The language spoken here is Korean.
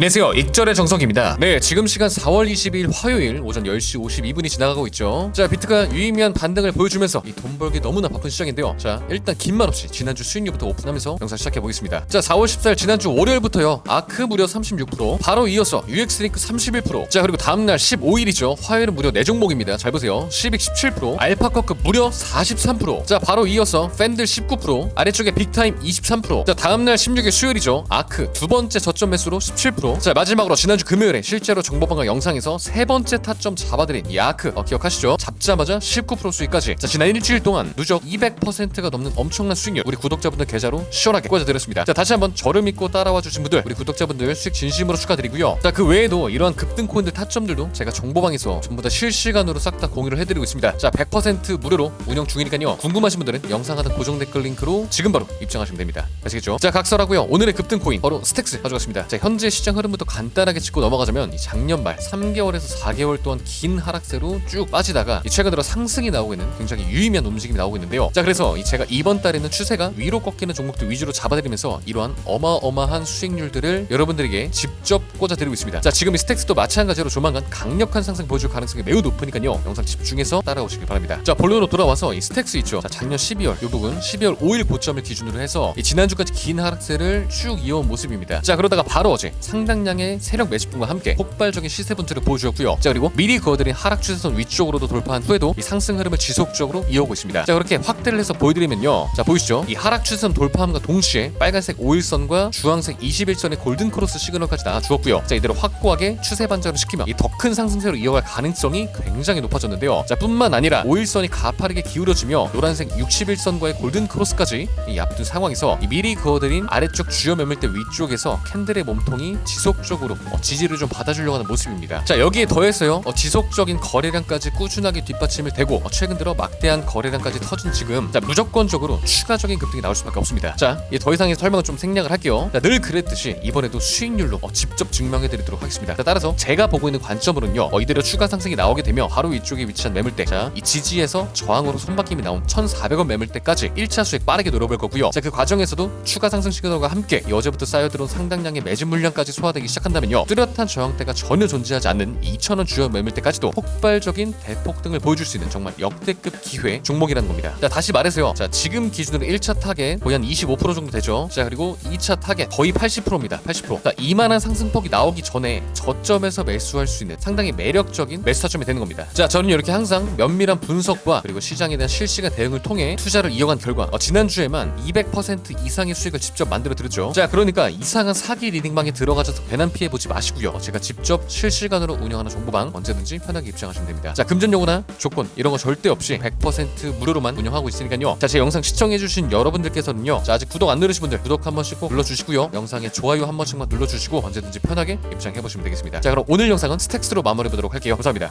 안녕하세요. 익절의 정석입니다. 네, 지금 시간 4월 22일 화요일 오전 10시 52분이 지나가고 있죠. 자, 비트가 유의미한 반등을 보여주면서 이 돈 벌기 너무나 바쁜 시장인데요. 자, 일단 긴 말 없이 지난주 수익률부터 오픈하면서 영상 시작해 보겠습니다. 자, 4월 14일 지난주 월요일부터요. 아크 무려 36%, 바로 이어서 UX링크 31%. 자, 그리고 다음 날 15일이죠. 화요일은 무려 4종목입니다. 잘 보세요. 시빅 17%, 알파커크 무려 43%. 자, 바로 이어서 팬들 19%, 아래쪽에 빅타임 23%. 자, 다음 날 16일 수요일이죠. 아크 두 번째 저점 매수로 17%. 자, 마지막으로 지난주 금요일에 실제로 정보방과 영상에서 세 번째 타점 잡아드린 이 아크 어, 기억하시죠? 잡자마자 19% 수익까지. 자, 지난 일주일 동안 누적 200%가 넘는 엄청난 수익률 우리 구독자분들 계좌로 시원하게 꽂아드렸습니다. 자, 다시 한번 저를 믿고 따라와 주신 분들 우리 구독자분들 수익 진심으로 축하드리고요. 자, 그 외에도 이러한 급등 코인들 타점들도 제가 정보방에서 전부 다 실시간으로 싹 다 공유를 해드리고 있습니다. 자, 100% 무료로 운영 중이니까요. 궁금하신 분들은 영상 하단 고정 댓글 링크로 지금 바로 입장하시면 됩니다. 아시겠죠? 자, 각설하고요. 오늘의 급등 코인 바로 스택스 가져갔습니다. 자, 현재 시장 흐름부터 간단하게 짚고 넘어가자면 이 작년 말 3개월에서 4개월 동안 긴 하락세로 쭉 빠지다가 이 최근 들어 상승이 나오고 있는 굉장히 유의미한 움직임이 나오고 있는데요. 자, 그래서 이 제가 이번 달에는 추세가 위로 꺾이는 종목들 위주로 잡아드리면서 이러한 어마어마한 수익률들을 여러분들에게 직접 꽂아드리고 있습니다. 자, 지금 이 스택스도 마찬가지로 조만간 강력한 상승 보여줄 가능성이 매우 높으니까요. 영상 집중해서 따라오시길 바랍니다. 자, 본론으로 돌아와서 이 스택스 있죠. 자, 작년 12월 요 부분 12월 5일 고점을 기준으로 해서 이 지난주까지 긴 하락세를 쭉 이어온 모습입니다. 자, 그러다가 바로 어제 상 당량의 세력 매집분과 함께 폭발적인 시세 분투를 보여주었고요. 자, 그리고 미리 그어드린 하락 추세선 위쪽으로도 돌파한 후에도 이 상승 흐름을 지속적으로 이어오고 있습니다. 자, 그렇게 확대를 해서 보여드리면요. 자, 보이시죠? 이 하락 추세선 돌파함과 동시에 빨간색 5일선과 주황색 21선의 골든 크로스 시그널까지 나와주었고요. 자, 이대로 확고하게 추세 반전을 시키면 이 더 큰 상승세로 이어갈 가능성이 굉장히 높아졌는데요. 자, 뿐만 아니라 5일선이 가파르게 기울어지며 노란색 61선과의 골든 크로스까지 이 앞둔 상황에서 이 미리 그어드린 아래쪽 주요 매물대 위쪽에서 캔들의 몸통이 지 속적으로 어, 지지를 좀 받아주려고 하는 모습입니다. 자, 여기에 더해서요. 어, 지속적인 거래량까지 꾸준하게 뒷받침을 대고 어, 최근 들어 막대한 거래량까지 터진 지금 자, 무조건적으로 추가적인 급등이 나올 수밖에 없습니다. 자, 이더 이상의 설명을 좀 생략을 할게요. 자, 늘 그랬듯이 이번에도 수익률로 어, 직접 증명해 드리도록 하겠습니다. 자, 따라서 제가 보고 있는 관점으로는요. 어, 이대로 추가 상승이 나오게 되면 바로 위쪽에 위치한 매물대. 자, 이 지지에서 저항으로 손바뀜이 나온 1,400원 매물대까지 1차 수익 빠르게 노려볼 거고요. 자, 그 과정에서도 추가 상승 시그널과 함께 이 어제부터 쌓여들어온 상당량의 매집 물량까지 소화 되기 시작한다면요. 뚜렷한 저항대가 전혀 존재하지 않는 2,000원 주요 매물대까지도 폭발적인 대폭 등을 보여줄 수 있는 정말 역대급 기회 종목이라는 겁니다. 자, 다시 말해서요. 자, 지금 기준으로 1차 타겟 거의 한 25% 정도 되죠. 자, 그리고 2차 타겟 거의 80%입니다. 80%. 자, 이만한 상승폭이 나오기 전에 저점에서 매수할 수 있는 상당히 매력적인 매수 타점이 되는 겁니다. 자, 저는 이렇게 항상 면밀한 분석과 그리고 시장에 대한 실시간 대응을 통해 투자를 이어간 결과 어, 지난주에만 200% 이상의 수익을 직접 만들어 드렸죠. 자, 그러니까 이상한 사기 리딩방에 들어가 셔서 배난 피해 보지 마시고요. 제가 직접 실시간으로 운영하는 정보방 언제든지 편하게 입장하시면 됩니다. 자, 금전 요구나 조건 이런 거 절대 없이 100% 무료로만 운영하고 있으니까요. 자, 제 영상 시청해주신 여러분들께서는요. 자, 아직 구독 안 누르신 분들 구독 한 번씩 꼭 눌러주시고요. 영상에 좋아요 한 번씩만 눌러주시고 언제든지 편하게 입장해 보시면 되겠습니다. 자, 그럼 오늘 영상은 스택스로 마무리 보도록 할게요. 감사합니다.